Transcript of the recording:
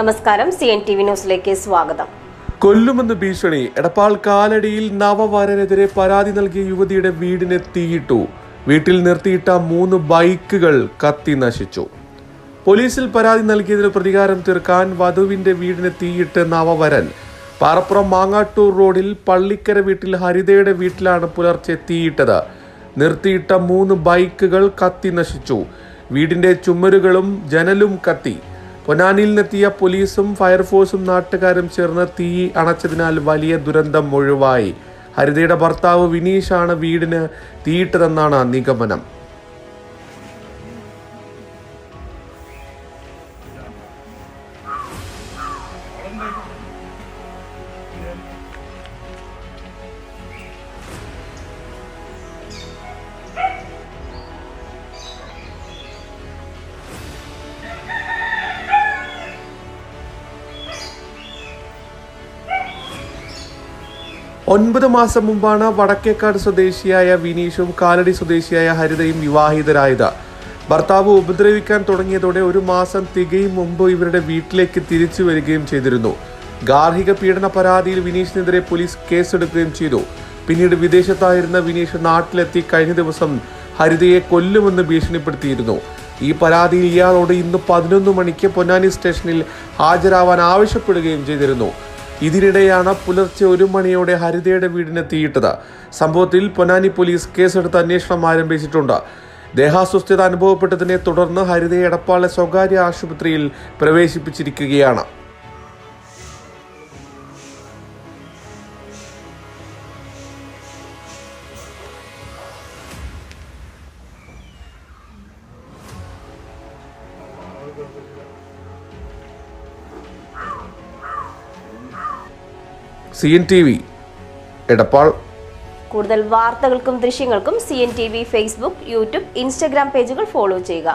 നമസ്കാരം. C N T V ന്യൂസിലേക്ക് സ്വാഗതം. കൊല്ലുമെന്ന് ഭീഷണി എടപ്പാൾ കാലടിയിൽ നവവരനെതിരെ പരാതി നൽകിയ യുവതിയുടെ വീടിന് തീയിട്ടു. വീട്ടിൽ നിർത്തിയിട്ട മൂന്ന് ബൈക്കുകൾ കത്തി നശിച്ചു. പോലീസിൽ പരാതി നൽകിയതിന് പ്രതികാരം തീർക്കാൻ വധുവിന്റെ വീടിന് തീയിട്ട് നവവരൻ. പാറപ്പുറം മാങ്ങാട്ടൂർ റോഡിൽ പള്ളിക്കര വീട്ടിൽ ഹരിതയുടെ വീട്ടിലാണ് പുലർച്ചെ തീയിട്ടത്. നിർത്തിയിട്ട മൂന്ന് ബൈക്കുകൾ കത്തി നശിച്ചു. വീടിന്റെ ചുമരുകളും ജനലും കത്തി. പൊന്നാനിയിൽ നിന്നെത്തിയ പോലീസും ഫയർഫോഴ്സും നാട്ടുകാരും ചേർന്ന് തീ അണച്ചതിനാൽ വലിയ ദുരന്തം ഒഴിവായി. ഹരിതയുടെ ഭർത്താവ് വിനീഷാണ് വീടിന് തീയിട്ടതെന്നാണ് നിഗമനം. ഒൻപത് മാസം മുമ്പാണ് വടക്കേക്കാട് സ്വദേശിയായ വിനീഷും കാലടി സ്വദേശിയായ ഹരിതയും വിവാഹിതരായത്. ഭർത്താവ് ഉപദ്രവിക്കാൻ തുടങ്ങിയതോടെ ഒരു മാസം തികയും മുമ്പ് ഇവരുടെ വീട്ടിലേക്ക് തിരിച്ചു വരികയും ചെയ്തിരുന്നു. ഗാർഹിക പീഡന പരാതിയിൽ വിനീഷിനെതിരെ പോലീസ് കേസെടുക്കുകയും ചെയ്തു. പിന്നീട് വിദേശത്തായിരുന്ന വിനീഷ് നാട്ടിലെത്തി കഴിഞ്ഞ ദിവസം ഹരിതയെ കൊല്ലുമെന്ന് ഭീഷണിപ്പെടുത്തിയിരുന്നു. ഈ പരാതിയിൽ ഇയാളോട് ഇന്ന് പതിനൊന്ന് മണിക്ക് പൊന്നാനി സ്റ്റേഷനിൽ ഹാജരാവാൻ ആവശ്യപ്പെടുകയും ചെയ്തിരുന്നു. ഇതിനിടെയാണ് പുലർച്ചെ ഒരു മണിയോടെ ഹരിതയുടെ വീടിന് തീയിട്ടത്. സംഭവത്തിൽ പൊന്നാനി പോലീസ് കേസെടുത്ത് അന്വേഷണം ആരംഭിച്ചിട്ടുണ്ട്. ദേഹാസ്വസ്ഥത അനുഭവപ്പെട്ടതിനെ തുടർന്ന് ഹരിതയെ എടപ്പാളെ സ്വകാര്യ ആശുപത്രിയിൽ പ്രവേശിപ്പിച്ചിരിക്കുകയാണ്. C N T V Edappal. കൂടുതൽ വാർത്തകൾക്കും ദൃശ്യങ്ങൾക്കും C N T V Facebook YouTube Instagram പേജുകൾ ഫോളോ ചെയ്യുക.